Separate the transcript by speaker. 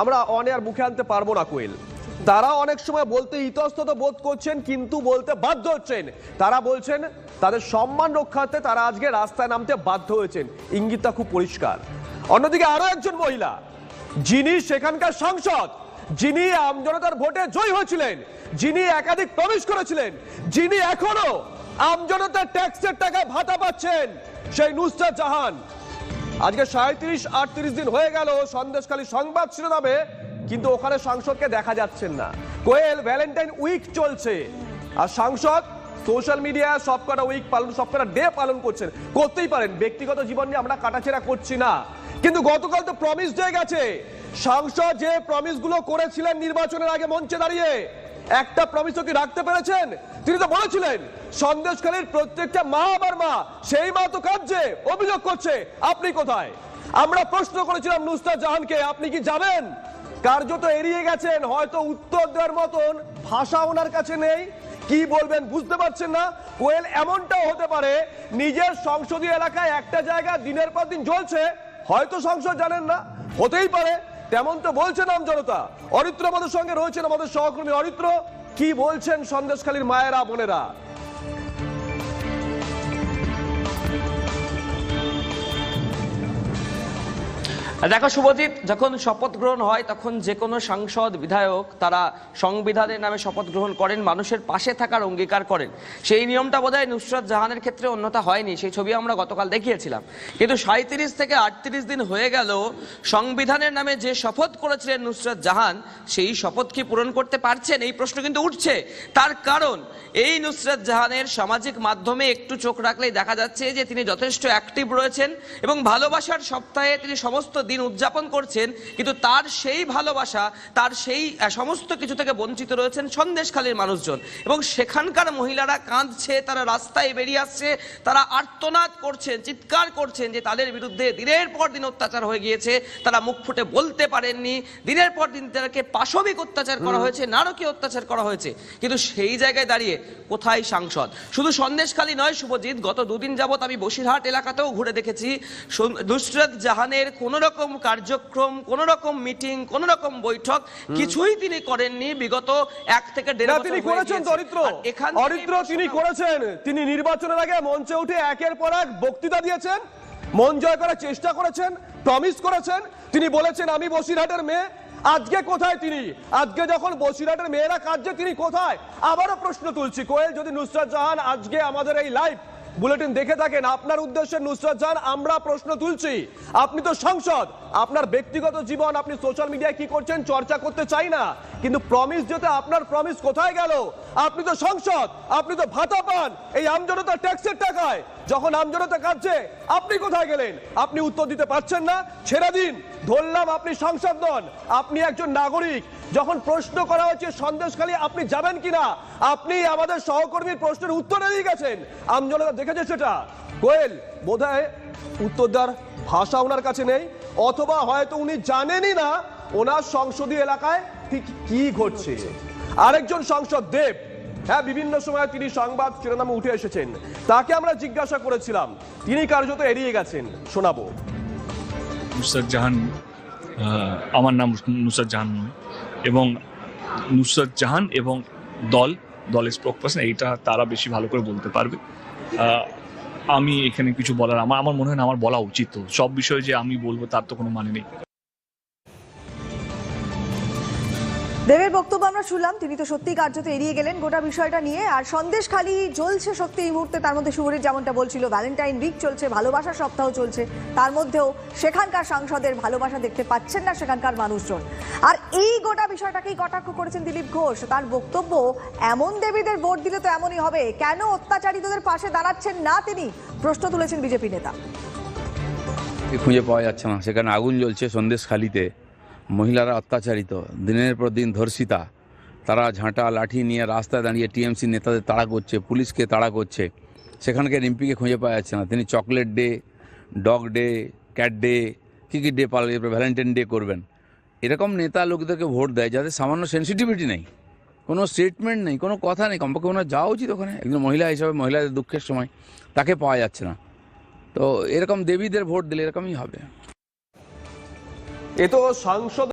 Speaker 1: আমরা on air মুখে আনতে পারব না, কোয়েল। তারা অনেক সময় বলতে ইতস্তত বোধ করছেন, কিন্তু বলতে বাধ্য হচ্ছেন। তারা বলছেন, তাদের সম্মান রক্ষার্থে তারা আজকে রাস্তায় নামতে বাধ্য হয়েছেন। ইঙ্গিতটা খুব পরিষ্কার। অন্যদিকে আরও একজন মহিলা, যিনি সেখানকার সাংসদ, যিনি আমজনতার ভোটে জয়ী হয়েছিলেন, যিনি একাধিক প্রবেশ করেছিলেন, যিনি এখনও আমজনতার ট্যাক্সের টাকায় ভাতা পাচ্ছেন, সেই নুসরাত জাহান। আজকে সাঁত্রিশ, আটত্রিশ দিন হয়ে গেল সন্দেশখালী সংবাদ শিরোনামে, কিন্তু ওখানে সাংসদকে দেখা যাচ্ছেন না। কোয়েল ভ্যালেন্টাইন উইক চলছে। আর সাংসদ, সোশ্যাল মিডিয়ায় সবকটা উইক পালন, সবকটা ডে পালন করছেন। করতেই পারেন, ব্যক্তিগত জীবন নিয়ে আমরা কাটাছেড়া করছি না। কিন্তু গতকাল তো প্রমিস হয়ে গেছে। সাংসদ যে প্রমিসগুলো করেছিলেন নির্বাচনের আগে মঞ্চে দাঁড়িয়ে, একটা প্রমিসও কি রাখতে পেরেছেন? তিনি তো বলেছিলেন, সন্দেশখালীর প্রত্যেকটা মা আবার মা, সেই মা তো কাঁদছে, অভিযোগ করছে, আপনি কোথায়? আমরা প্রশ্ন করেছিলাম নুসরাত জাহানকে, আপনি কি যাবেন কার্যত এড়িয়ে গেছেন, হয়তো উত্তর দেওয়ার মতন ভাষা ওনার কাছে নেই, কি বলবেন বুঝতে পারছেন না। কোয়েল এমনটাও হতে পারে, নিজের সংসদীয় এলাকায় একটা জায়গা দিনের পর দিন জ্বলছে, হয়তো সংসদ জানেন না, হতেই পারে, তেমন তো বলছেন আম জনতা। অরিত্র আমাদের সঙ্গে রয়েছেন আমাদের সহকর্মী অরিত্র। কি বলছেন সন্দেশখালীর মায়েরা বোনেরা?
Speaker 2: দেখো শুভজিৎ, যখন শপথ গ্রহণ হয়, তখন যে কোনো সাংসদ, বিধায়ক, তারা সংবিধানের নামে শপথ গ্রহণ করেন, মানুষের পাশে থাকার অঙ্গীকার করেন। সেই নিয়মটা বোধহয় নুসরাত জাহানের ক্ষেত্রে অন্যতা হয়নি, সেই ছবি আমরা গতকাল দেখিয়েছিলাম। কিন্তু সাঁত্রিশ থেকে আটত্রিশ দিন হয়ে গেল, সংবিধানের নামে যে শপথ করেছিলেন নুসরাত জাহান, সেই শপথ কি পূরণ করতে পারছেন? এই প্রশ্ন কিন্তু উঠছে। তার কারণ, এই নুসরাত জাহানের সামাজিক মাধ্যমে একটু চোখ রাখলেই দেখা যাচ্ছে যে তিনি যথেষ্ট অ্যাক্টিভ রয়েছেন এবং ভালোবাসার সপ্তাহে তিনি সমস্ত দিন উদযাপন করছেন কিন্তু তার সেই ভালোবাসা তার সেই সমস্ত কিছু থেকে বঞ্চিত রয়েছেন সন্দেশখালীর মানুষজন। এবং সেখানকার মহিলারা কাঁদছে তারা রাস্তায় বেরিয়ে আসছে তারা আর্তনাদ করছেন চিৎকার করছেন যে তাদের বিরুদ্ধে দিনের পর দিন অত্যাচার হয়ে গিয়েছে তারা মুখ ফুটে বলতে পারেননি। দিনের পর দিন তাদেরকে পাশবিক অত্যাচার করা হয়েছে নারকীয় অত্যাচার করা হয়েছে। কিন্তু সেই জায়গায় দাঁড়িয়ে কোথায় সাংসদ? শুধু সন্দেশখালী নয় শুভজিৎ গত দুদিন যাবত আমি বসিরহাট এলাকাতেও ঘুরে দেখেছি। নুসরাত জাহানের কোন রকম কার্যক্রম কোন রকম মিটিং কোন রকম বৈঠক কিছুই তিনি করেননি বিগত এক থেকে দেড়
Speaker 1: তিনি করেছেন। দরিদ্র।
Speaker 2: প্রশ্ন-
Speaker 1: তিনি করেছেন। তিনি নির্বাচনের আগে মঞ্চে উঠে একের পর এক বক্তৃতা দিয়েছেন মন জয় করার চেষ্টা করেছেন প্রমিস করেছেন। তিনি বলেছেন আমি বসিরহাটের মেয়ে। আজকে কোথায় তিনি? আজকে যখন বসিরহাটের মেয়েরা কাঁদছে তিনি কোথায়? আবারও প্রশ্ন তুলছি। কোয়েল যদি নুসরাত জাহান আজকে আমাদের এই লাইভ বুলেটিন দেখে থাকেন আপনার উদ্দেশ্যে নুসরাত জাহান আমরা প্রশ্ন তুলছি। আপনি তো সংসদ, আপনার ব্যক্তিগত জীবন, আপনি সোশ্যাল মিডিয়ায় কি করছেন, চর্চা করতে চাই না। কিন্তু প্রমিস যেতে আপনার প্রমিস কোথায় গেল? আপনি তো সংসদ, আপনি তো ভাতা পান, এই আমজনতা ট্যাক্সের টাকায়। যখন আমজনতা কাঁদছে, আপনি কোথায় গেলেন? আপনি উত্তর দিতে পারছেন না। ছেড়ে দিন, ধরলাম আপনি সংসদ নন, আপনি একজন নাগরিক যখন প্রশ্ন করা হচ্ছে সন্দেশখালী, আপনি যাবেন কিনা? আপনি আমাদের সহকর্মীর প্রশ্নের উত্তর দিয়ে গেছেন। আমজনতা দেখেছে সেটা। কোয়েল, বোধহয় উত্তর ভাষা ওনার কাছে নেই, অথবা হয়তো উনি জানেনই না ওনার সংসদীয় এলাকায় ঠিক কি ঘটছে। আরেকজন সংসদ দেব হ্যাঁ বিভিন্ন সময় তিনি সংবাদ শিরোনামে উঠে এসেছেন। তাকে আমরা জিজ্ঞাসা করেছিলাম, তিনি কার্যত এড়িয়ে গেছেন। শোনাবো।
Speaker 3: জাহান আমার নাম নুসরাত জাহান নয়। এবং নুসরাত জাহান এবং দল, দলের স্পোক পার্সন, এইটা তারা বেশি ভালো করে বলতে পারবে। আমি এখানে কিছু বলার, আমার আমার মনে হয় না আমার বলা উচিত তো। সব বিষয়ে যে আমি বলব তার তো কোনো মানে নেই।
Speaker 4: দেবের বক্তব্য আমরা শুনলাম। তিনি তো সত্যি কার্যত এড়িয়ে গেলেন গোটা বিষয়টা নিয়ে। আর সন্দেশ খালি জ্বলছে সত্যি এই মুহূর্তে। তার মধ্যে শুভরির যেমনটা বলছিল ভ্যালেন্টাইন উইক চলছে ভালোবাসা সপ্তাহ চলছে। তার মধ্যেও সেখানকার সাংসদের ভালোবাসা দেখতে পাচ্ছেন না সেখানকার মানুষজন। আর এই গোটা বিষয়টাকেই কটাক্ষ করেছেন দিলীপ ঘোষ। তার বক্তব্য, এমন দেবীদের ভোট দিলে তো এমনই হবে। কেন অত্যাচারিতদের পাশে দাঁড়াচ্ছেন না তিনি? প্রশ্ন তুলেছেন বিজেপি নেতা।
Speaker 5: খুঁজে পাওয়া যাচ্ছে না। সেখানে আগুন জ্বলছে সন্দেশখালিতে মহিলারা অত্যাচারিত। দিনের পর দিন ধর্ষিতা। তারা ঝাঁটা, লাঠি নিয়ে রাস্তায় দাঁড়িয়ে টিএমসি নেতাদের তাড়া করছে, পুলিশকে তাড়া করছে। সেখানকার এমপিকে খুঁজে পাওয়া যাচ্ছে না। তিনি chocolate day, dog day, cat day, কী কী ডে পালন ভ্যালেন্টাইন ডে করবেন। এরকম নেতা লোকদেরকে ভোট দেয় যাদের সামান্য সেন্সিটিভিটি নেই। কোনো স্টেটমেন্ট নেই, কোনো কথা নেই। কমপক্ষে ওনার যাওয়া উচিত ওখানে। একজন মহিলা হিসাবে, মহিলাদের দুঃখের সময় তাকে পাওয়া যাচ্ছে না। তো এরকম দেবীদের ভোট দিলে এরকমই হবে।
Speaker 1: এ তো সাংসদ